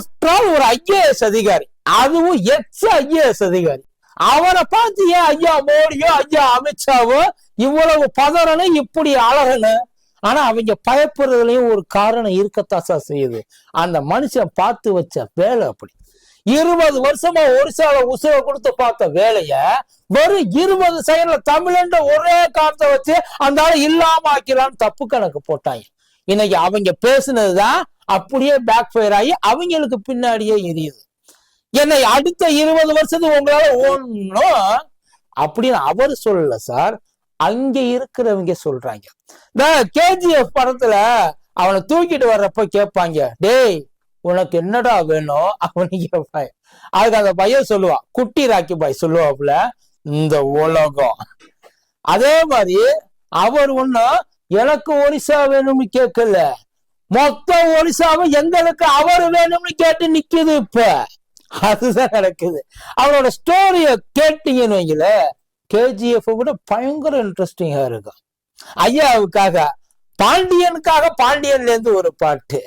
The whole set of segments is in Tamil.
ஆஃப்டர் ஒரு ஐஏஎஸ் அதிகாரி. அதுவும் எக்ஸ் ஐஏஎஸ் அதிகாரி. அவரை பார்த்து ஏன் ஐயா மோடியோ ஐயா அமித்ஷாவோ இவ்வளவு பதறணும் இப்படி அழகணும் ஆனா அவங்க பயப்படுறதுலயும் ஒரு காரணம் இருக்கத்தான் சார் செய்யுது. அந்த மனுஷன் பார்த்து வச்ச வேலை அப்படி. இருபது வருஷமா ஒரிசால உசுர கொடுத்து பார்த்த வேலைய வெறும் இருபது செகண்ட்ல தமிழ்ன்ற ஒரே காரணத்தை வச்சு அந்த இல்லாம ஆக்கலான்னு தப்பு கணக்கு போட்டாங்க. இன்னைக்கு அவங்க பேசுனதுதான் அப்படியே பேக் ஃபயர் ஆகி அவங்களுக்கு பின்னாடியே எரியுது. என்னை அடுத்த இருபது வருஷத்துக்கு உங்களால ஓடணும் அப்படின்னு அவர் சொல்லல சார். அங்க இருக்கிறவங்க சொல்றாங்க. இந்த கேஜிஎஃப் படத்துல அவனை தூக்கிட்டு வர்றப்ப கேட்பாங்க டேய் உனக்கு என்னடா வேணும்? அவனு கேட்பாங்க. அதுக்கு அந்த பையன் சொல்லுவான் குட்டி ராக்கி பாய் சொல்லுவாப்புல இந்த உலகம். அதே மாதிரி அவர் ஒண்ணும் எனக்கு ஒரிசா வேணும்னு கேட்கல. மொத்த ஒரிசாவும் எங்களுக்கு அவர் வேணும்னு கேட்டு நிக்குது இப்ப. அதுதான் நடக்குது. அவரோட ஸ்டோரிய கேட்டீங்கன்னு வைங்கள கேஜிஎஃப் கூட பயங்கர இன்ட்ரெஸ்டிங்கா இருக்கும். ஐயாவுக்காக பாண்டியனுக்காக பாண்டியன்ல இருந்து ஒரு பாட்டு.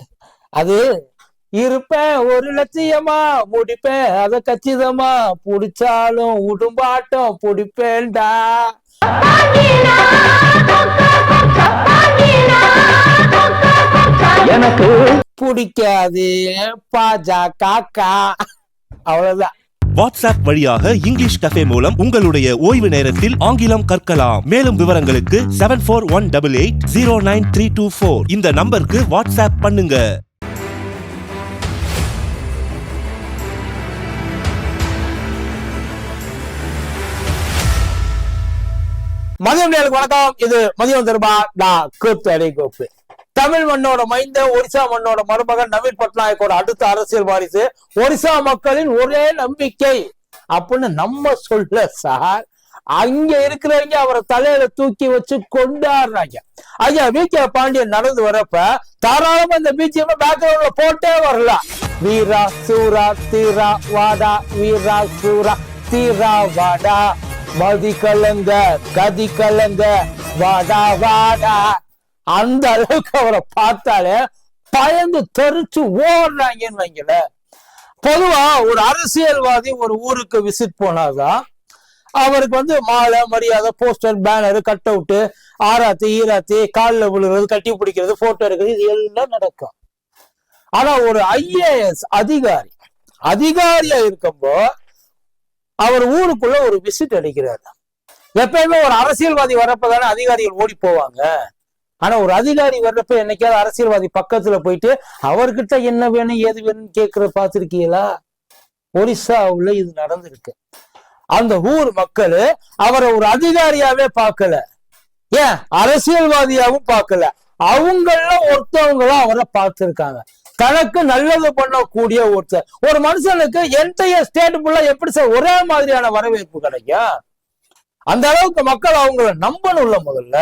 அது இருப்பேன் ஒரு லட்சியமா முடிப்பேன் அத கச்சிதமா புடிச்சாலும் உடும்பாட்டம் புடிப்பேன்டா. எனக்கு பிடிக்காது. பாஜக அவ்வளவுதான். வாட்ஸ்அப் வழியாக இங்கிலீஷ் கஃபே மூலம் உங்களுடைய ஓய்வு நேரத்தில் ஆங்கிலம் கற்கலாம். மேலும் விவரங்களுக்கு seven four one double eight zero nine three two four இந்த நம்பருக்கு வாட்ஸ்அப் பண்ணுங்க. மதியம் வணக்கம். இது மதியம் தருபா நான் கூத்து அடி கோப்பு தமிழ் மண்ணோட மைந்த ஒரிசா மண்ணோட மருமகன் நவீன் பட்நாயக்கோட அடுத்த அரசியல் வாரிசு. ஒரிசா மக்களின் ஒரே நம்பிக்கை. அப்படின்னு நம்ம சொல்ல சார் அங்க இருக்கிறவங்க அவரை தலையில தூக்கி வச்சு கொண்டாடுறாங்க. ஐயா வி. கே. பாண்டியன் நடந்து வரப்ப தாராளமா இந்த பிஜிஎம் பேக்ரவுண்ட்ல போட்டே வரலாம். வீரா சூரா தீரா வாடா வீரா சூரா தீரா வாடா. மதி கலங்க கதி கலங்க வாடா வாடா. அந்த அளவுக்கு அவரை பார்த்தாலே பயந்து தெரிச்சு ஓடுறாங்கன்னு வைங்களேன் பொதுவா ஒரு அரசியல்வாதி ஒரு ஊருக்கு விசிட் போனாதான் அவருக்கு வந்து மாலை மரியாதை போஸ்டர் பேனர் கட் அவுட்டு ஆராத்தி ஈராத்தி காலில் விழுகிறது கட்டி பிடிக்கிறது போட்டோ எடுக்கிறது இது எல்லாம் நடக்கும். ஆனா ஒரு ஐஏஎஸ் அதிகாரி அதிகாரியா இருக்கும்போ அவர் ஊருக்குள்ள ஒரு விசிட் அடிக்கிறார் எப்பயுமே ஒரு அரசியல்வாதி வரப்பதான அதிகாரிகள் ஓடி போவாங்க? ஆனா ஒரு அதிகாரி வர்றப்ப என்னைக்காவது அரசியல்வாதி பக்கத்துல போயிட்டு அவர்கிட்ட என்ன வேணும் ஏது வேணும்னு கேட்கற பார்த்திருக்கீங்களா? ஒரிசாவுல இது நடந்திருக்கு. அந்த ஊர் மக்கள் அவரை ஒரு அதிகாரியாவே பார்க்கல. ஏன்? அரசியல்வாதியாவும் பார்க்கல. அவங்கள ஒருத்தவங்களும் அவரை பார்த்திருக்காங்க. தனக்கு நல்லது பண்ணக்கூடிய ஒருத்தர். ஒரு மனுஷனுக்கு என்டைய ஸ்டேட் ஃபுல்லா எப்படி சார் ஒரே மாதிரியான வரவேற்பு கிடைக்கும்? அந்த அளவுக்கு மக்கள் அவங்கள நம்பணும்ல முதல்ல.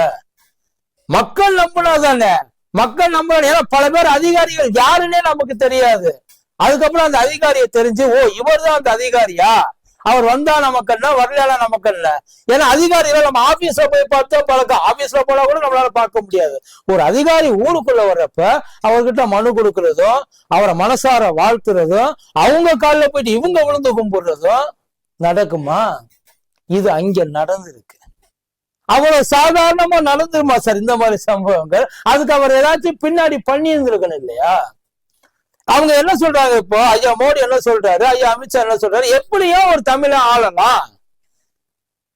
மக்கள் நம்பினாதானே? மக்கள் நம்பணும் ஏன்னா பல பேர் அதிகாரிகள் யாருன்னே நமக்கு தெரியாது. அதுக்கப்புறம் அந்த அதிகாரியை தெரிஞ்சு ஓ இவர் தான் அந்த அதிகாரியா? அவர் வந்தா நமக்கு இல்ல வரலனா நமக்கு என்ன? ஏன்னா அதிகாரிகள் நம்ம ஆபீஸ்ல போய் பார்த்தோம் பழக்கம். ஆபீஸ்ல போனா கூட நம்மளால பார்க்க முடியாது. ஒரு அதிகாரி ஊருக்குள்ள வர்றப்ப அவர்கிட்ட மனு கொடுக்கறதும் அவரை மனசார வாழ்த்துறதும் அவங்க காலில் போயிட்டு இவங்க விழுந்து கும்பிடுறதும் நடக்குமா? இது அங்க நடந்திருக்கு. அவ்வளவு சாதாரணமா நடந்துருமா சார் இந்த மாதிரி சம்பவங்கள்? அதுக்கு அவர் ஏதாச்சும் பின்னாடி பண்ணி இருந்திருக்கணும் இல்லையா? அவங்க என்ன சொல்றாங்க இப்போ? ஐயா மோடி என்ன சொல்றாரு? ஐயா அமித்ஷா என்ன சொல்றாரு? எப்படியோ ஒரு தமிழ ஆளலாம்.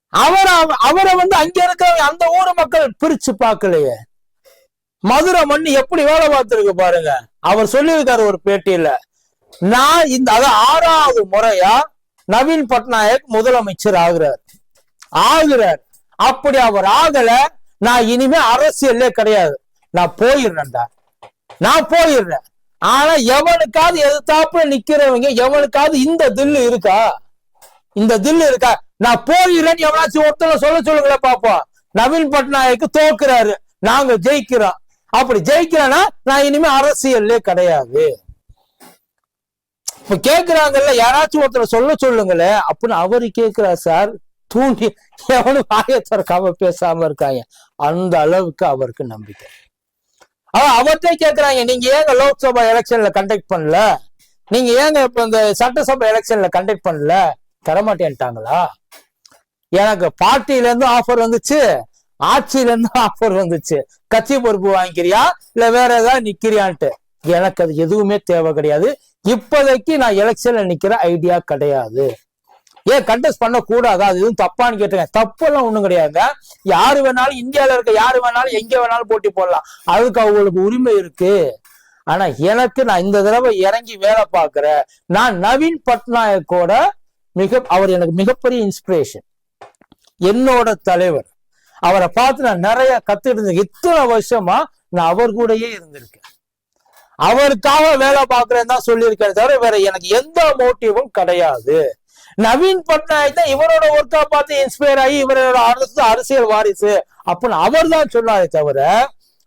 அவரை அவரை வந்து அங்க இருக்க அந்த ஊர் மக்கள் பிரிச்சு பார்க்கலையே. மதுரை மண்ணு எப்படி வேலை பார்த்திருக்கு பாருங்க. அவர் சொல்லியிருக்காரு ஒரு பேட்டியில. நான் இந்த அதான் ஆறாவது முறையா நவீன் பட்நாயக் முதலமைச்சர் ஆகுறார். ஆகுறார். அப்படி அவர் ஆகல நான் இனிமே அரசியல்லே கிடையாது. நான் போயிடுறேன்டா. நான் போயிடுறேன். ஆனா எவனுக்காவது எதிர்த்தாப்புல நிக்கிறவங்க எவனுக்காவது இந்த தில்லு இருக்கா? இந்த தில்லு இருக்கா? நான் போயிடுறேன்னு எவனாச்சும் ஒருத்தர சொல்ல சொல்லுங்களேன் பாப்போம். நவீன் பட்நாயக்கு தோக்குறாரு. நாங்க ஜெயிக்கிறோம். அப்படி ஜெயிக்கிறேன்னா நான் இனிமே அரசியல்லே கிடையாது. இப்ப கேக்குறாங்கல்ல யாராச்சும் ஒருத்தர் சொல்ல சொல்லுங்களேன். அப்படின்னு அவரு கேக்குறார் சார். தூண்டி எவனும் வாயை திறக்காம பேசாம இருக்காங்க. அந்த அளவுக்கு அவருக்கு நம்பிக்கை. அவ அவர்கிட்ட கேக்குறாங்க நீங்க ஏங்க லோக்சபா எலெக்ஷன்ல கண்டக்ட் பண்ணல? நீங்க ஏங்க இப்ப இந்த சட்டசபை எலெக்ஷன்ல கண்டக்ட் பண்ணல? தரமாட்டேன்ட்டாங்களா? எனக்கு பார்ட்டில இருந்து ஆஃபர் வந்துச்சு. ஆட்சியில இருந்து ஆஃபர் வந்துச்சு. கட்சி பொறுப்பு வாங்கிக்கிறியா? இல்ல வேற ஏதாவது நிக்கிறியான்ட்டு. எனக்கு அது எதுவுமே தேவை கிடையாது. இப்போதைக்கு நான் எலெக்ஷன்ல நிக்கிற ஐடியா கிடையாது. ஏன் கண்டஸ்ட் பண்ணக்கூடாதா? அது எதுவும் தப்பான்னு கேட்டுருக்கேன். தப்பெல்லாம் ஒண்ணும் கிடையாதுங்க. யாரு வேணாலும் இந்தியால இருக்க யாரு வேணாலும் எங்க வேணாலும் போட்டி போடலாம். அதுக்கு அவங்களுக்கு உரிமை இருக்கு. ஆனா எனக்கு நான் இந்த தடவை இறங்கி வேலை பார்க்குறேன். நான் நவீன் பட்நாயக்கோட மிக அவர் எனக்கு மிகப்பெரிய இன்ஸ்பிரேஷன் என்னோட தலைவர். அவரை பார்த்து நான் நிறைய கத்துக்கிட்டு இருந்தேன். இத்தனை வருஷமா நான் அவர் கூடயே இருந்திருக்கேன். அவருக்காக வேலை பார்க்குறேன்னு தான் சொல்லியிருக்கேன் தவிர வேற எனக்கு எந்த மோட்டிவும் கிடையாது. நவீன் பட்நாயக் தான் இவரோட ஒர்க்கா பார்த்து இன்ஸ்பயர் ஆகி இவரோட அரசு அரசியல் வாரிசு அப்படின்னு அவர் தான் சொன்னாரே தவிர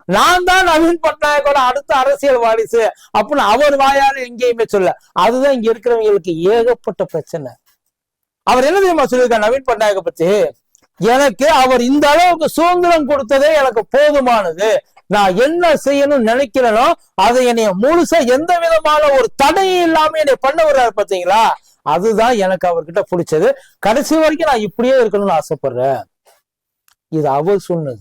நான் தான் நவீன் பட்நாயக்கோட அடுத்த அரசியல் வாரிசு அப்படின்னு அவர் வாயால் எங்கேயுமே சொல்ல அதுதான் இங்க இருக்கிறவங்களுக்கு ஏகப்பட்ட பிரச்சனை. அவர் என்ன தெரியுமா சொல்லியிருக்காரு நவீன் பட்நாயக்க பத்தி? எனக்கு அவர் இந்த அளவுக்கு சுதந்திரம் கொடுத்ததே எனக்கு போதுமானது. நான் என்ன செய்யணும்னு நினைக்கிறேனோ அதை என்னைய முழுசா எந்த விதமான ஒரு தடையும் இல்லாம என்னை பண்ண விடுறாரு பாத்தீங்களா? அதுதான் எனக்கு அவர்கிட்ட பிடிச்சது. கடைசி வரைக்கும் நான் இப்படியே இருக்கணும்னு ஆசைப்படுறேன். இது அவர் சொன்னது.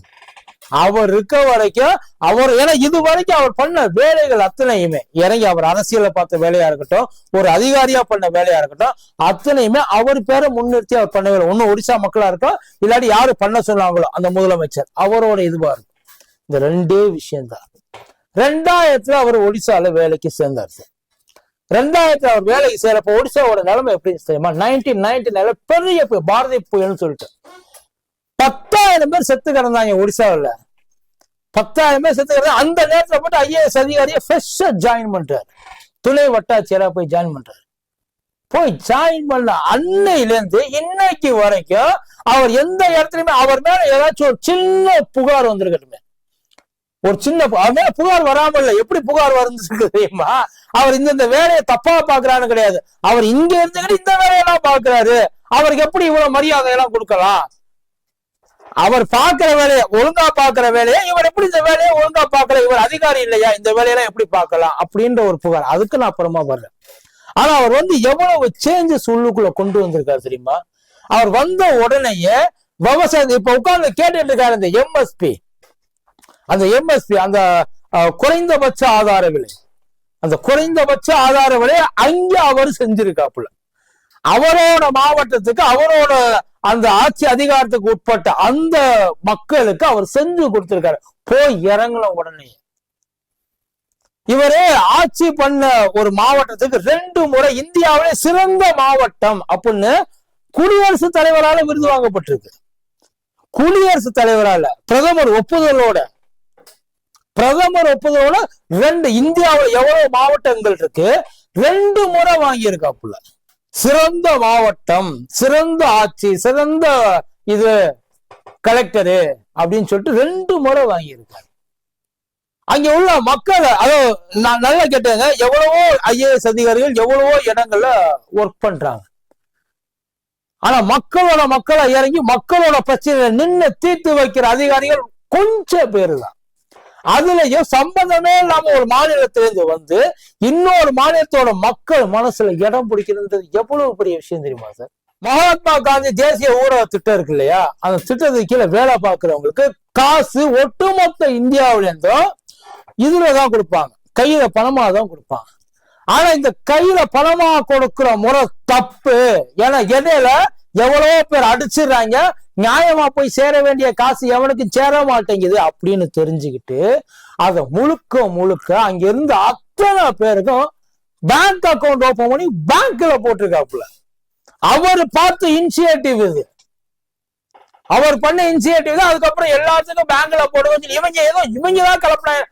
அவர் இருக்க வரைக்கும் அவர் ஏன்னா இது வரைக்கும் அவர் பண்ண வேலைகள் அத்தனையுமே. இறங்கி அவர் அரசியலை பார்த்த வேலையா இருக்கட்டும் ஒரு அதிகாரியா பண்ண வேலையா இருக்கட்டும் அத்தனையுமே அவர் பேரை முன்னிறுத்தி அவர் பண்ண வேலை. ஒன்னும் ஒடிசா மக்களா இருக்கும் இல்லாட்டி யாரு பண்ண சொன்னாங்களோ அந்த முதலமைச்சர் அவரோட இதுவா இருக்கும். இந்த ரெண்டே விஷயம்தான். ரெண்டாயிரத்துல அவர் ஒடிசால வேலைக்கு சேர்ந்தார் சார். ரெண்டாயிரத்துல அவர் வேலைக்கு சேரப்ப ஒடிசாவோட நிலைமை எப்படி தெரியுமா? நைன்டீன் நைன்டி நில பெரிய புயல், பாரதி புயல்னு சொல்லிட்டு. பத்தாயிரம் பேர் செத்து கிடந்தாங்க ஒடிசாவில். பத்தாயிரம் பேர் செத்து கிடந்தாங்க அந்த நேரத்துல போட்டு ஐஏஎஸ் அதிகாரியை ஃப்ரெஷ்ஷாக ஜாயின் பண்றாரு துணை வட்டாட்சியரா போய் ஜாயின் பண்றாரு போய் ஜாயின் பண்ண அன்னையிலேருந்து இன்னைக்கு வரைக்கும் அவர் எந்த இடத்துலயுமே அவர் மேல ஏதாச்சும் ஒரு சின்ன புகார் வந்திருக்கட்டுமே. ஒரு சின்ன அவன் புகார் வராமல் இல்லை எப்படி புகார் வருந்துருக்கு தெரியுமா? அவர் இந்த இந்த வேலையை தப்பா பாக்குறான்னு கிடையாது. அவர் இங்க இருந்துக்கிட்டு இந்த வேலையெல்லாம் பாக்குறாரு அவருக்கு எப்படி இவ்வளவு மரியாதை எல்லாம் கொடுக்கலாம்? அவர் பாக்குற வேலையை ஒழுங்கா பாக்குற வேலையை இவர் எப்படி இந்த வேலையை ஒழுங்கா பார்க்கல? இவர் அதிகாரி இல்லையா? இந்த வேலையெல்லாம் எப்படி பார்க்கலாம்? அப்படின்ற ஒரு புகார். அதுக்கு நான் அப்புறமா வர்றேன் ஆனா அவர் வந்து எவ்வளவு சேஞ்சஸ் உள்ளுக்குள்ள கொண்டு வந்திருக்காரு தெரியுமா? அவர் வந்த உடனேயே விவசாயம் இப்ப உட்கார்ந்து கேட்டுட்டு இருக்காரு இந்த எம்எஸ்பி அந்த எம்எஸ்பி அந்த அஹ், குறைந்தபட்ச ஆதார விலை. அந்த குறைந்தபட்ச ஆதார விலையை அங்க அவர் செஞ்சிருக்காப்புல. அவரோட மாவட்டத்துக்கு அவரோட அந்த ஆட்சி அதிகாரத்துக்கு உட்பட்ட அந்த மக்களுக்கு அவர் செஞ்சு கொடுத்திருக்காரு. போய் இறங்கின உடனே. இவரே ஆட்சி பண்ண ஒரு மாவட்டத்துக்கு ரெண்டு முறை இந்தியாவிலே சிறந்த மாவட்டம் அப்படின்னு குடியரசுத் தலைவரால விருது வாங்கப்பட்டிருக்கு. குடியரசுத் தலைவரால பிரதமர் ஒப்புதலோட பிரதமர் ஒப்புதலோட ரெண்டு இந்தியாவுல எவ்வளவு மாவட்டங்கள் இருக்கு? ரெண்டு முறை வாங்கியிருக்காப்புல. சிறந்த மாவட்டம் சிறந்த ஆட்சி சிறந்த இது கலெக்டரு அப்படின்னு சொல்லிட்டு ரெண்டு முறை வாங்கியிருக்காரு. அங்க உள்ள மக்கள் அதோ நான் நல்லா கேட்டேங்க எவ்வளவோ ஐஏஎஸ் அதிகாரிகள் எவ்வளவோ இடங்கள்ல ஒர்க் பண்றாங்க. ஆனா மக்களோட மக்களை இறங்கி மக்களோட பிரச்சனை நின்னு தீர்த்து வைக்கிற அதிகாரிகள் கொஞ்சம் பேரு தான் அதுலயும் சம்பந்தமே இல்லாம ஒரு மாநிலத்திலிருந்து வந்து இன்னொரு மாநிலத்தோட மக்கள் மனசுல இடம் பிடிக்கிறது எவ்வளவு பெரிய விஷயம் தெரியுமா சார்? மகாத்மா காந்தி தேசிய ஊரக திட்டம் இருக்கு இல்லையா? அந்த திட்டத்துக்கு கீழே வேலை பார்க்கிறவங்களுக்கு காசு ஒட்டுமொத்த இந்தியாவிலேருந்தும் இதுலதான் கொடுப்பாங்க. கையில பணமா தான் கொடுப்பாங்க. ஆனா இந்த கையில பணமா கொடுக்கிற முறை தப்பு. ஏன்னா இடையில எவ்வளவோ பேர் அடிச்சிடுறாங்க. நியாயமா போய் சேர வேண்டிய காசு எவனுக்கு சேர மாட்டேங்குது அப்படின்னு தெரிஞ்சுக்கிட்டு அதை முழுக்க முழுக்க அங்க இருந்து அத்தனை பேருக்கும் பேங்க் அக்கவுண்ட் ஓபன் பண்ணி பேங்க்ல போட்டிருக்காப்புல. அவர் பார்த்த இனிஷியேட்டிவ் இது. அவர் பண்ண இனிஷியேட்டிவ் தான் அதுக்கப்புறம் எல்லாத்துக்கும் பேங்க்ல போடுவோம் இவங்க ஏதோ இவங்க தான் கலப்பினாங்க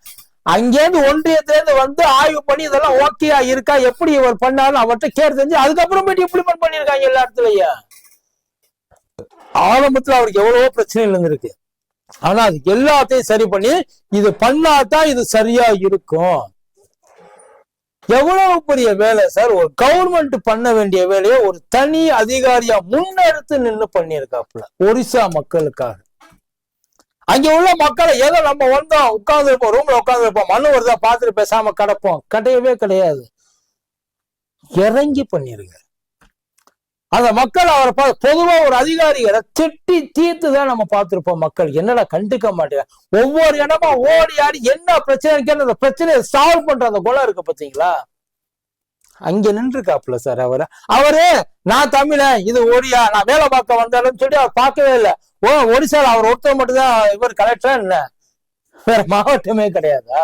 அங்கேருந்து ஒன்றியத்திலேருந்து வந்து ஆய்வு பண்ணி இதெல்லாம் ஓகேயா இருக்கா? எப்படி இவர் பண்ணாலும் அவர்கிட்ட கேட்டு தெரிஞ்சு அதுக்கப்புறம் போயிட்டு இம்ப்ளிமெண்ட் பண்ணிருக்காங்க எல்லா இடத்துலயும். ஆரம்பத்துல அவருக்கு எவ்வளவோ பிரச்சனை இருந்திருக்கு ஆனா அது எல்லாத்தையும் சரி பண்ணி இது பண்ணாதான் இது சரியா இருக்கும். எவ்வளவு பெரிய வேலை சார்? ஒரு கவர்மெண்ட் பண்ண வேண்டிய வேலையை ஒரு தனி அதிகாரியா முன்னெடுத்து நின்னு பண்ணியிருக்காப்புல. ஒரிசா மக்களுக்காக. அங்க உள்ள மக்களை ஏதோ நம்ம வந்தோம் உட்கார்ந்து இருப்போம் ரூம்ல உட்கார்ந்து இருப்போம் மண்ணு வருதா பார்த்துட்டு பேசாம கிடப்போம். கிடையவே கிடையாது. இறங்கி பண்ணிருங்க. அந்த மக்கள் அவரை பார்த்து பொதுவா ஒரு அதிகாரிகளை திட்டி தீர்த்து தான் நம்ம பார்த்திருப்போம் மக்கள். என்னடா கண்டுக்க மாட்டேங்க. ஒவ்வொரு இடமா ஓடி ஆடி என்ன பிரச்சனை இருக்குன்னு அந்த பிரச்சனையை சால்வ் பண்ற அந்த குணம் இருக்கு பாத்தீங்களா அங்க நின்றுக்காப்புல சார் அவரு. அவரு நான் தமிழன் இது ஒடியா நான் வேலை பார்க்க வந்தாலும் சொல்லி அவர் பார்க்கவே இல்லை. ஓ ஒடிசால அவர் ஒருத்தர் மட்டும்தான் இவர் கலெக்டரா என்ன? வேற மாவட்டமே கிடையாதா?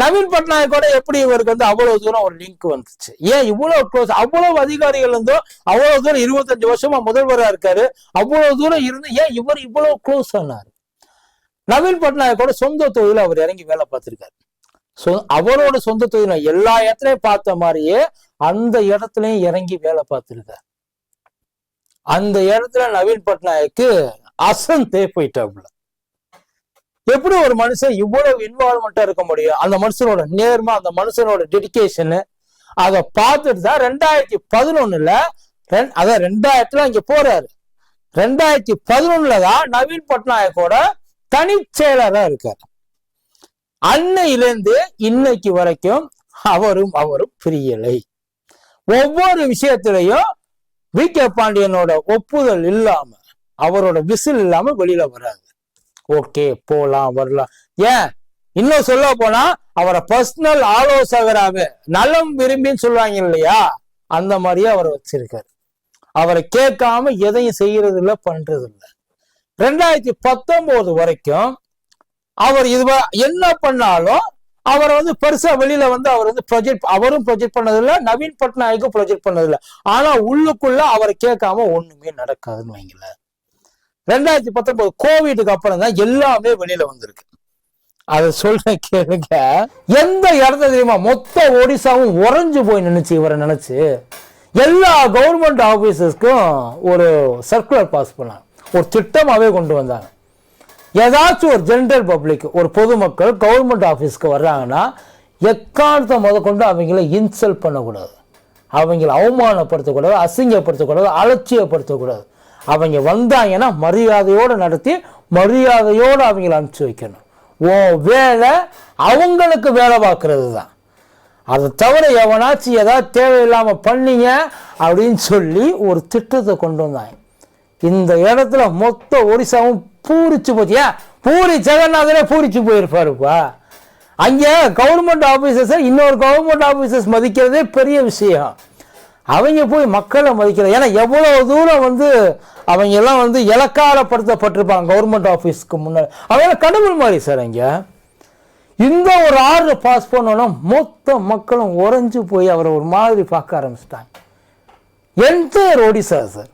நவீன் பட்நாயக்கோட எப்படி இவருக்கு வந்து அவ்வளவு தூரம் ஒரு லிங்க் வந்துச்சு? ஏன் இவ்வளவு க்ளோஸ் அவ்வளவு அதிகாரிகள் இருந்தும் அவ்வளவு தூரம் இருபத்தஞ்சு வருஷமா முதல்வரா இருக்காரு. அவ்வளவு தூரம் இருந்து ஏன் இவர் இவ்வளவு க்ளோஸ் ஆனாரு? நவீன் பட்நாயக்கோட சொந்த தொழில அவர் இறங்கி வேலை பார்த்திருக்காரு. சொ அவரோட சொந்த தொழில எல்லா இடத்துலயும் பார்த்த மாதிரியே அந்த இடத்துலயும் இறங்கி வேலை பார்த்திருக்காரு. அந்த இடத்துல நவீன் பட்நாயக்கு அசந்தே போயிட்டாப்புல. எப்படி ஒரு மனுஷன் இவ்வளவு இன்வால்மெண்டா இருக்க முடியும்? அந்த மனுஷனோட நேர்மை அந்த மனுஷனோட டெடிகேஷன் அதை பார்த்துட்டு தான் ரெண்டாயிரத்தி பதினொன்னுல ரெண்- அதான் ரெண்டாயிரத்துல இங்க போறாரு. ரெண்டாயிரத்தி பதினொன்னுல தான் நவீன் பட்நாயக்கோட தனி செயலரா இருக்காரு. அன்னையிலிருந்து இன்னைக்கு வரைக்கும் அவரும் அவரும் பிரியலை. ஒவ்வொரு விஷயத்திலையும் வி கே பாண்டியனோட ஒப்புதல் இல்லாம அவரோட விசில் இல்லாம வெளியில வராது ஓகே போலாம் வரலாம். ஏன்? இன்னும் சொல்ல போனா அவரை பர்சனல் ஆலோசகராக நலம் விரும்பின்னு சொல்லுவாங்க இல்லையா? அந்த மாதிரியே அவரை வச்சிருக்காரு. அவரை கேட்காம எதையும் செய்யறது இல்ல பண்றது இல்ல ரெண்டாயிரத்தி பத்தொன்பது வரைக்கும் அவர் இது என்ன பண்ணாலும் அவரை வந்து பெருசா வெளியில வந்து அவர் வந்து ப்ரொஜெக்ட் அவரும் ப்ரொஜெக்ட் பண்ணதில்ல நவீன் பட்நாயக்கும் ப்ரொஜெக்ட் பண்ணதில்ல. ஆனா உள்ளுக்குள்ள அவரை கேட்காம ஒண்ணுமே நடக்காதுன்னு வைங்களேன். ரெண்டாயிரத்தி பத்தொன்பது கோவிடுக்கு அப்புறம் தான் எல்லாமே வெளியில வந்திருக்கு. அதை சொல்ற கேளுங்க. எந்த இடத்த தெரியுமா? மொத்த ஒடிசாவும் உறைஞ்சு போய் நினைச்சு இவரை நினைச்சு. எல்லா கவர்மெண்ட் ஆபீசஸ்க்கும் ஒரு சர்க்குலர் பாஸ் பண்ணாங்க. ஒரு திட்டமாகவே கொண்டு வந்தாங்க. ஏதாச்சும் ஒரு ஜென்ரல் பப்ளிக் ஒரு பொதுமக்கள் கவர்மெண்ட் ஆஃபீஸ்க்கு வர்றாங்கன்னா எக்காரணத்தை முதற்கொண்டு அவங்கள இன்சல்ட் பண்ணக்கூடாது. அவங்கள அவமானப்படுத்தக்கூடாது அசிங்கப்படுத்தக்கூடாது அலட்சியப்படுத்தக்கூடாது. அவங்க வந்தாங்கன்னா மரியாதையோடு நடத்தி மரியாதையோடு அவங்கள அனுப்பிச்சு வைக்கணும். ஓ வேலை அவங்களுக்கு வேலை பார்க்குறது தான். அதை தவிர எவனாச்சும் ஏதாவது தேவையில்லாமல் பண்ணீங்க அப்படின்னு சொல்லி ஒரு திட்டத்தை கொண்டு வந்தாங்க. இந்த இடத்துல மொத்த ஒரிசாவும் பூரிச்சு போச்சியா பூரி ஜெகநாதனே பூரிச்சு போயிருப்பாருப்பா. அங்கே கவர்மெண்ட் ஆஃபீஸர்ஸை இன்னொரு கவர்மெண்ட் ஆஃபீஸர்ஸ் மதிக்கிறதே பெரிய விஷயம். அவங்க போய் மக்களை மதிக்கிறது ஏன்னா எவ்வளோ தூரம் வந்து அவங்க எல்லாம் வந்து இலக்காரப்படுத்தப்பட்டிருப்பாங்க கவர்மெண்ட் ஆஃபீஸ்க்கு முன்னாடி. அவங்க கடவுள் மாதிரி சார் இங்கே. இந்த ஒரு ஆர்டர் பாஸ் பண்ணோன்னா மொத்த மக்களும் உறைஞ்சு போய் அவரை ஒரு மாதிரி பார்க்க ஆரம்பிச்சிட்டாங்க. என்டையர் ஒடிசா சார்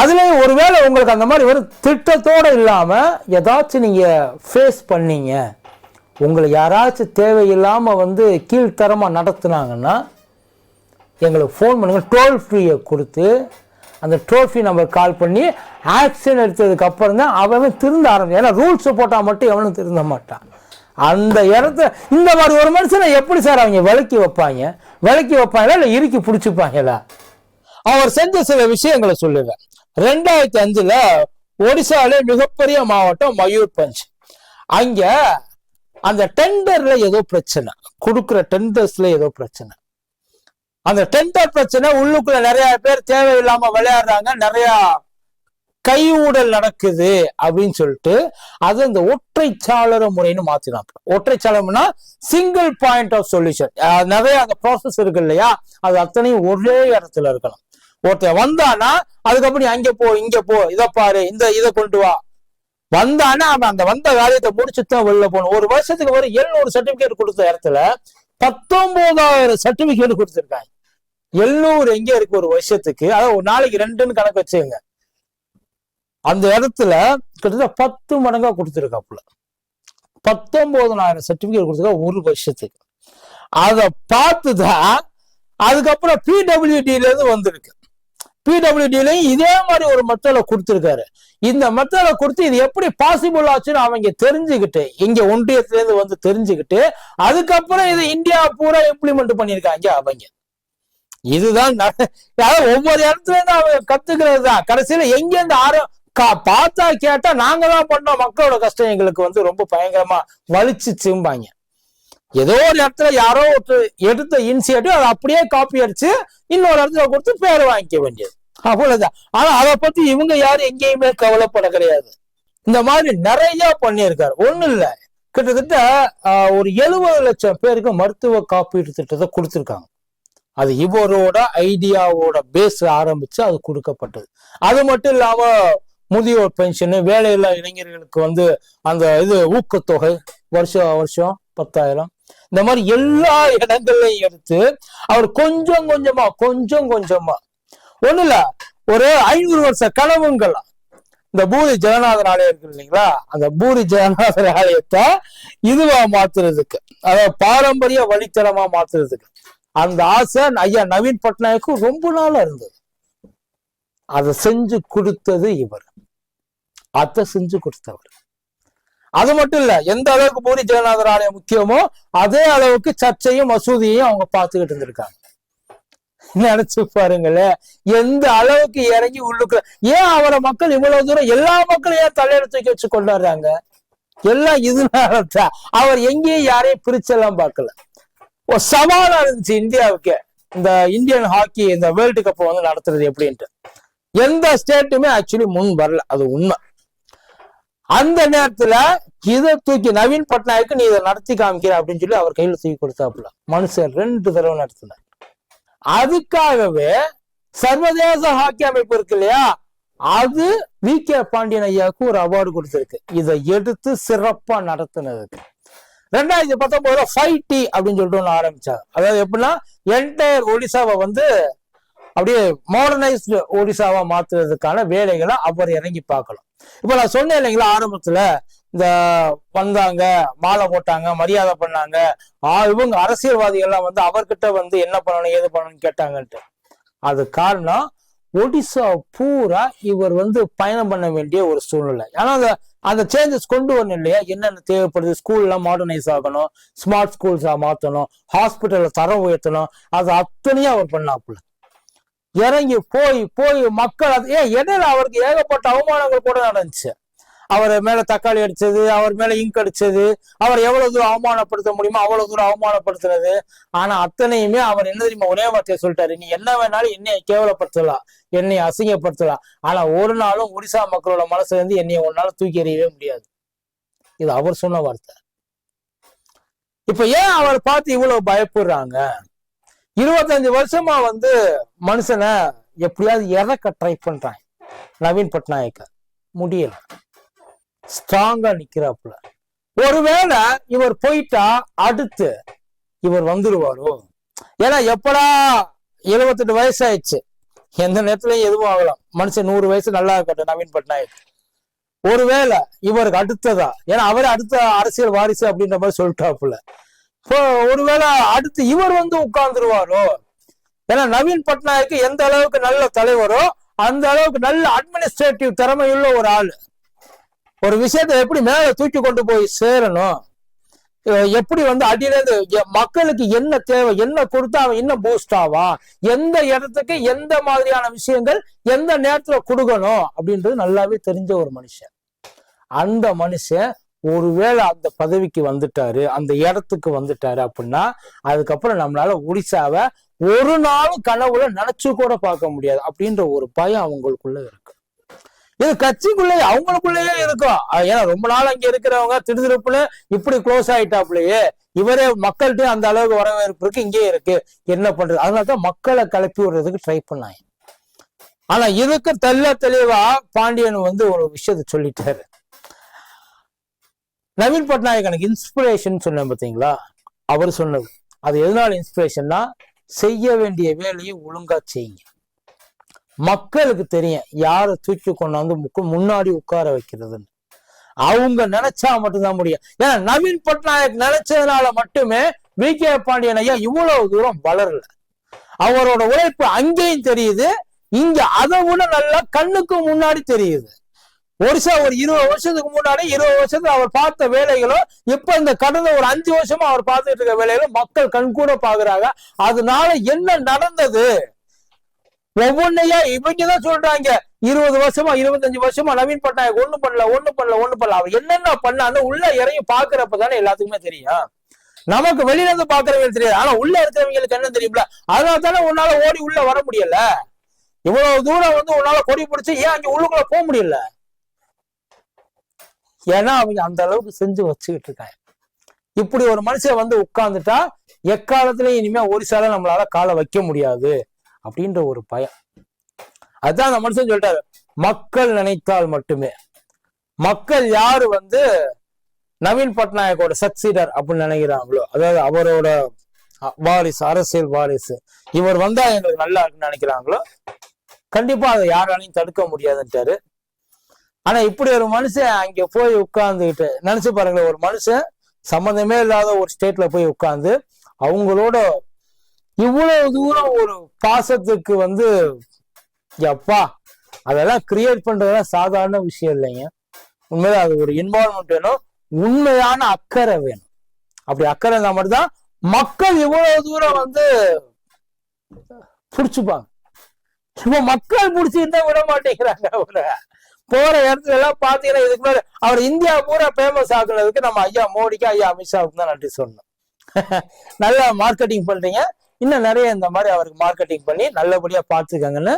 அதுலேயும் ஒருவேளை உங்களுக்கு அந்த மாதிரி ஒரு திட்டத்தோடு இல்லாமல் ஏதாச்சும் நீங்கள் ஃபேஸ் பண்ணீங்க. உங்களை யாராச்சும் தேவையில்லாமல் வந்து கீழ்த்தரமாக நடத்துனாங்கன்னா எங்களுக்கு ஃபோன் பண்ணுங்கள் டோல் ஃப்ரீயை கொடுத்து அந்த டோல் ஃப்ரீ நம்பர் கால் பண்ணி ஆக்ஷன் எடுத்ததுக்கப்புறம் தான் அவன் திருந்த ஆரம்பிச்சான். ஏன்னா ரூல்ஸ் போட்டால் மட்டும் எவனும் திருந்த மாட்டான். அந்த இடத்த இந்த மாதிரி ஒரு மனுஷனை எப்படி சார் அவங்க விலக்கி வைப்பாங்க? விலக்கி வைப்பாங்களா? இல்லை இறுக்கி பிடிச்சிப்பாங்களா? அவர் செஞ்ச சில விஷயங்களை சொல்லுவேன். ரெண்டாயிரத்தி அஞ்சுல ஒடிசால மிகப்பெரிய மாவட்டம் மயூர்பஞ்ச் அங்க அந்த டெண்டர்ல ஏதோ பிரச்சனை. கொடுக்குற டெண்டர்ஸ்ல ஏதோ பிரச்சனை. அந்த டெண்டர் பிரச்சனை உள்ளுக்குள்ள நிறைய பேர் தேவையில்லாம விளையாடுறாங்க நிறைய கை ஊடல் நடக்குது அப்படின்னு சொல்லிட்டு அது அந்த ஒற்றைச்சாளர முறைன்னு மாத்தினாங்க ஒற்றைச்சாளரம்னா சிங்கிள் பாயிண்ட் ஆஃப் சொல்யூஷன் நிறைய அந்த ப்ராசஸ் இருக்கு இல்லையா? அது அத்தனையும் ஒரே இடத்துல இருக்கணும். ஒருத்தன் வந்தானா அதுக்கப்புறம் நீ அங்க போ இங்க போ இதை பாரு இந்த இதை கொண்டு வா. வந்தானா அவன் அந்த வந்த காரியத்தை முடிச்சுட்டு தான் வெளில போகணும். ஒரு வருஷத்துக்கு ஒரு எழுநூறு சர்டிபிகேட் கொடுத்த இடத்துல பத்தொன்பதாயிரம் சர்டிபிகேட் கொடுத்துருக்காங்க. எழுநூறு எங்க இருக்கு ஒரு வருஷத்துக்கு? அதாவது ஒரு நாளைக்கு ரெண்டுன்னு கணக்கு வச்சுங்க அந்த இடத்துல கிட்டத்தட்ட பத்து மடங்கா கொடுத்துருக்காப்புல. பத்தொன்பதனாயிரம் சர்டிபிகேட் கொடுத்துருக்கா ஒரு வருஷத்துக்கு. அதை பார்த்துதான் அதுக்கப்புறம் பிடபிள்யூடில இருந்து வந்திருக்கு. பிடபிள்யூடிலையும் இதே மாதிரி ஒரு மெத்தட கொடுத்துருக்காரு. இந்த மெத்தட கொடுத்து இது எப்படி பாசிபிள் ஆச்சுன்னு அவங்க தெரிஞ்சுக்கிட்டு இங்க ஒன்றியத்துல இருந்து வந்து தெரிஞ்சுக்கிட்டு அதுக்கப்புறம் இதை இந்தியா பூரா இம்ப்ளிமெண்ட் பண்ணியிருக்காங்க அவங்க. இதுதான் அதாவது ஒவ்வொரு இடத்துல இருந்து அவங்க கத்துக்கிறது தான் கடைசியில எங்க இருந்து ஆரோ பார்த்தா கேட்டா நாங்க தான் பண்ணோம். மக்களோட கஷ்டம் எங்களுக்கு வந்து ரொம்ப பயங்கரமா வலிச்சு சிம்பாங்க ஏதோ ஒரு இடத்துல யாரோ ஒருத்தர் எடுத்த இனிஷியேட்டிவ் அதை அப்படியே காப்பி அடிச்சு இன்னொரு இடத்துல கொடுத்து பேர் வாங்கிக்க வேண்டியது. அவ்வளவுதான். ஆனா அதை பத்தி இவங்க யாரும் எங்கேயுமே கவலைப்பட கிடையாது. இந்த மாதிரி நிறைய பண்ணியிருக்காரு. ஒண்ணு இல்ல. கிட்டத்தட்ட ஆஹ், ஒரு எழுபது லட்சம் பேருக்கு மருத்துவ காப்பீடு திட்டத்தை கொடுத்துருக்காங்க. அது இவரோட ஐடியாவோட பேஸ் ஆரம்பிச்சு அது கொடுக்கப்பட்டது. அது மட்டும் இல்லாம முதியோர் பென்ஷனு வேலையில்லா இளைஞர்களுக்கு வந்து அந்த இது ஊக்கத்தொகை வருஷம் வருஷம் பத்தாயிரம். இந்த மாதிரி எல்லா இடங்கள்லையும் எடுத்து அவர் கொஞ்சம் கொஞ்சமா கொஞ்சம் கொஞ்சமா ஒண்ணு இல்ல ஒரு ஐநூறு வருஷ கனவுங்களா. இந்த பூரி ஜெகநாதர் ஆலயம் இருக்கு இல்லைங்களா? அந்த பூரி ஜெகநாதர் ஆலயத்தை இதுவா மாத்துறதுக்கு அதாவது பாரம்பரிய வழித்தரமா மாத்துறதுக்கு. அந்த ஆசை ஐயா நவீன் பட்நாயக்கு ரொம்ப நாளா இருந்தது. அதை செஞ்சு கொடுத்தது இவர். அதை செஞ்சு கொடுத்தவர். அது மட்டும் இல்ல எந்த அளவுக்கு பூரி ஜெகநாதர் ஆலயம் முக்கியமோ அதே அளவுக்கு சர்ச்சையும் மசூதியையும் அவங்க பார்த்துக்கிட்டு இருந்திருக்காங்க. நினைச்சு பாருங்களேன் எந்த அளவுக்கு இறங்கி உள்ளுக்கு ஏன் அவரை மக்கள் இவ்வளவு தூரம் எல்லா மக்களும் ஏன் தலையில தூக்கி வச்சு கொண்டாடுறாங்க? எல்லாம் இதனால அவர் எங்கேயும் யாரையும் பிரிச்செல்லாம் பார்க்கல. ஒரு சவாலா இருந்துச்சு இந்தியாவுக்கு. இந்த இந்தியன் ஹாக்கி இந்த வேர்ல்டு கப் வந்து நடத்துறது எப்படின்ட்டு. எந்த ஸ்டேட்டுமே ஆக்சுவலி முன் வரல. அது உண்மை. அந்த நேரத்துல இதை தூக்கி நவீன் பட்நாயக்கு நீ இதை நடத்தி காமிக்கிற அப்படின்னு சொல்லி அவர் கையில தூக்கி கொடுத்தாப்புல. மனுஷன் ரெண்டு தடவை நடத்தினார். அதுக்காகவே சர்வதேச ஹாக்கி அமைப்பு இருக்கு இல்லையா? அது வி கே பாண்டியன் ஐயாவுக்கு ஒரு அவார்டு கொடுத்திருக்கு. இதை எடுத்து சிறப்பா நடத்தினதுக்கு. ரெண்டாயிரத்தி பத்தொன்பதுல ஃபைவ் டி அப்படின்னு சொல்லிட்டு ஒண்ணு ஆரம்பிச்சாங்க அதாவது எப்படின்னா என்டையர் ஒடிசாவை வந்து அப்படியே மாடர்னைஸ்டு ஒடிசாவா மாத்துறதுக்கான வேலைகளை அவர் இறங்கி பார்க்கலாம் இப்ப நான் சொன்னேன் இல்லைங்களா ஆரம்பத்துல இந்த வந்தாங்க மாலை போட்டாங்க மரியாதை பண்ணாங்க. இவங்க அரசியல்வாதிகள்லாம் வந்து அவர்கிட்ட வந்து என்ன பண்ணணும் ஏது பண்ணணும்னு கேட்டாங்கன்ட்டு. அது காரணம் ஒடிசா பூரா இவர் வந்து பயணம் பண்ண வேண்டிய ஒரு சூழ்நிலை. ஏன்னா அந்த அந்த சேஞ்சஸ் கொண்டு வரணும் இல்லையா? என்னென்ன தேவைப்படுது? ஸ்கூல்லாம் மாடர்னைஸ் ஆகணும். ஸ்மார்ட் ஸ்கூல்ஸாக மாற்றணும் ஹாஸ்பிட்டலில் தரம் உயர்த்தணும். அது அத்தனையும் அவர் பண்ணாப்புல. இறங்கி போய் போய் மக்கள் அது ஏன் இடையில அவருக்கு ஏகப்பட்ட அவமானங்கள் கூட நடந்துச்சு. அவர் மேல தக்காளி அடிச்சது அவர் மேல இங்க் அடிச்சது அவர் எவ்வளவு தூரம் அவமானப்படுத்த முடியுமோ அவ்வளவு தூரம் அவமானப்படுத்துனது. ஆனா அத்தனையுமே அவர் என்ன தெரியுமா ஒரே வார்த்தையை சொல்லிட்டாரு. நீ என்ன வேணாலும் என்னைய கேவலப்படுத்தலாம் என்னை அசிங்கப்படுத்தலாம். ஆனா ஒரு நாளும் ஒடிசா மக்களோட மனசுல இருந்து என்னைய ஒன்னால தூக்கி எறியவே முடியாது. இது அவர் சொன்ன வார்த்தை. இப்ப ஏன் அவர் பார்த்து இவ்வளவு பயப்படுறாங்க? இருபத்தஞ்சு வருஷமா வந்து மனுஷனை எப்படியாவது இறக்க ட்ரை பண்றாங்க. நவீன் பட்நாயக்க. முடியல. ஸ்ட்ராங்கா நிக்கிறாப்புல. ஒருவேளை இவர் போயிட்டா அடுத்து இவர் வந்துருவாரோ? ஏன்னா எப்படா எழுபத்தெட்டு வயசு ஆயிடுச்சு எந்த நேரத்துலயும் எதுவும் ஆகலாம். மனுஷன் நூறு வயசு நல்லா இருக்கட்டும் நவீன் பட்நாயக். ஒருவேளை இவருக்கு அடுத்ததா? ஏன்னா அவர் அடுத்த அரசியல் வாரிசு அப்படின்ற மாதிரி சொல்லிட்டாப்புல. இப்போ ஒருவேளை அடுத்து இவர் வந்து உட்கார்ந்துருவாரோ? ஏன்னா நவீன் பட்நாயக் எந்த அளவுக்கு நல்ல தலைவரோ அந்த அளவுக்கு நல்ல அட்மினிஸ்ட்ரேட்டிவ் திறமையுள்ள ஒரு ஆளு. ஒரு விஷயத்தை எப்படி மேல தூக்கி கொண்டு போய் சேரணும்? எப்படி வந்து அடியிலேருந்து மக்களுக்கு என்ன தேவை என்ன கொடுத்தா அவன் இன்னும் பூஸ்ட் ஆவான் எந்த இடத்துக்கு எந்த மாதிரியான விஷயங்கள் எந்த நேரத்துல கொடுக்கணும்? அப்படின்றது நல்லாவே தெரிஞ்ச ஒரு மனுஷன். அந்த மனுஷன் ஒருவேளை அந்த பதவிக்கு வந்துட்டாரு அந்த இடத்துக்கு வந்துட்டாரு அப்படின்னா அதுக்கப்புறம் நம்மளால ஒடிசாவை ஒரு நாளும் கனவுல நினைச்சு கூட பார்க்க முடியாது அப்படின்ற ஒரு பயம் அவங்களுக்குள்ள இருக்கு. இது கட்சிக்குள்ளே அவங்களுக்குள்ளேயே இருக்கும். ஏன்னா ரொம்ப நாள் அங்க இருக்கிறவங்க திடுதிருப்புல இப்படி க்ளோஸ் ஆயிட்டாப்லயே இவரே மக்கள்கிட்ட அந்த அளவுக்கு வரவேற்பு இருக்கு இங்கேயே இருக்கு. என்ன பண்றது? அதனாலதான் மக்களை கிளப்பி விடுறதுக்கு ட்ரை பண்ணாங்க. ஆனா இதுக்கு தெல்ல தெளிவா பாண்டியன் வந்து ஒரு விஷயத்த சொல்லிட்டாரு. நவீன் பட்நாயக் எனக்கு இன்ஸ்பிரேஷன் சொன்னேன் பாத்தீங்களா? அவர் சொன்னது. அது எதனால இன்ஸ்பிரேஷன்னா செய்ய வேண்டிய வேலையை ஒழுங்கா செய்யுங்க. மக்களுக்கு தெரியும் யாரை தூக்கி கொண்டாந்து முக்கு- முன்னாடி உட்கார வைக்கிறதுன்னு. அவங்க நினைச்சா மட்டும்தான் முடியும். ஏன்னா நவீன் பட்நாயக் நினைச்சதுனால மட்டுமே வி. கே. பாண்டியன் ஐயா இவ்வளவு தூரம் வளரல. அவரோட உழைப்பு அங்கேயும் தெரியுது. இங்க அதை விட நல்லா கண்ணுக்கு முன்னாடி தெரியுது. வருஷம் ஒரு இருபது வருஷத்துக்கு முன்னாடி இருபது வருஷத்துக்கு அவர் பார்த்த வேலைகளும் இப்ப இந்த கடந்த ஒரு அஞ்சு வருஷமா அவர் பார்த்துட்டு இருக்க வேலைகளும் மக்கள் கண் கூட பாக்குறாங்க அதனால என்ன நடந்தது? ஒவ்வொன்னையா இவங்கதான் சொல்றாங்க. இருபது வருஷமா இருபத்தஞ்சு வருஷமா நவீன் பட்நாயக் ஒண்ணு பண்ணல ஒண்ணு பண்ணல ஒண்ணு பண்ணல. அவன் என்னென்ன பண்ணான்னு உள்ள இறங்கி பாக்குறப்ப தானே எல்லாத்துக்குமே தெரியும். நமக்கு வெளியில இருந்து பாக்குறவங்க தெரியாது. ஆனா உள்ள இருக்கிறவங்களுக்கு என்ன தெரியும்ல? அதனால தானே உன்னால ஓடி உள்ள வர முடியல. இவ்வளவு தூரம் வந்து உன்னால கொடி பிடிச்சு ஏன் அங்க உள்ளுக்குள்ள போக முடியல? ஏன்னா அவங்க அந்த அளவுக்கு செஞ்சு வச்சுக்கிட்டு இருக்காங்க. இப்படி ஒரு மனுஷன் வந்து உட்கார்ந்துட்டா எக்காலத்திலயும் இனிமே ஒரிசால நம்மளால காலை வைக்க முடியாது. அப்படின்ற ஒரு பயம். அதுதான் அந்த மனுஷன் சொல்லிட்டாரு மக்கள் நினைத்தால் மட்டுமே. மக்கள் யாரு வந்து நவீன் பட்நாயக்கோட சக்சீடர் அப்படின்னு நினைக்கிறாங்களோ அதாவது அவரோட வாரிசு அரசியல் வாரிசு இவர் வந்தா எங்களுக்கு நல்லா இருக்குன்னு நினைக்கிறாங்களோ கண்டிப்பா அதை யாராலையும் தடுக்க முடியாதுன்ட்டாரு. ஆனா இப்படி ஒரு மனுஷன் அங்க போய் உட்கார்ந்துக்கிட்டு நினைச்சு பாருங்களேன் ஒரு மனுஷன் சம்மந்தமே இல்லாத ஒரு ஸ்டேட்ல போய் உட்கார்ந்து அவங்களோட இவ்வளவு தூரம் ஒரு பாசத்துக்கு வந்து எப்பா அதெல்லாம் கிரியேட் பண்றதெல்லாம் சாதாரண விஷயம் இல்லைங்க. உண்மையில அது ஒரு இன்வால்மெண்ட் வேணும். உண்மையான அக்கறை வேணும். அப்படி அக்கறை இருந்தா மட்டும்தான் மக்கள் இவ்வளவு தூரம் வந்து புடிச்சுப்பாங்க. இப்ப மக்கள் புடிச்சிருந்தா விட மாட்டேங்கிறாங்க அவரை. போற இடத்துல எல்லாம் பாத்தீங்கன்னா இதுக்கு மேல அவர் இந்தியா பூரா ஃபேமஸ் ஆகுறதுக்கு நம்ம ஐயா மோடிக்கு ஐயா அமித்ஷாவுக்கு தான் நன்றி சொன்னோம் நல்லா மார்க்கெட்டிங் பண்றீங்க இன்னும் நிறைய இந்த மாதிரி அவருக்கு மார்க்கெட்டிங் பண்ணி நல்லபடியா பார்த்துக்கங்கன்னு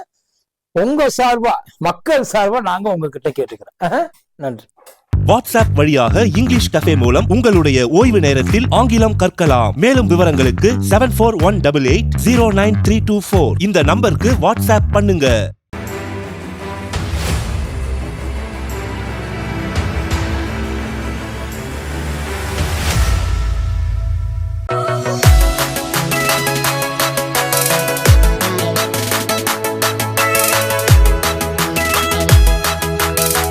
உங்க சார்பா மக்கள் சார்பா நாங்க உங்ககிட்ட கேட்டுக்கிறோம். நன்றி. வாட்ஸ்அப் வழியாக இங்கிலீஷ் கஃபே மூலம் உங்களுடைய ஓய்வு நேரத்தில் ஆங்கிலம் கற்கலாம். மேலும் விவரங்களுக்கு seven four one double eight zero nine three two four இந்த நம்பருக்கு வாட்ஸ்அப் பண்ணுங்க.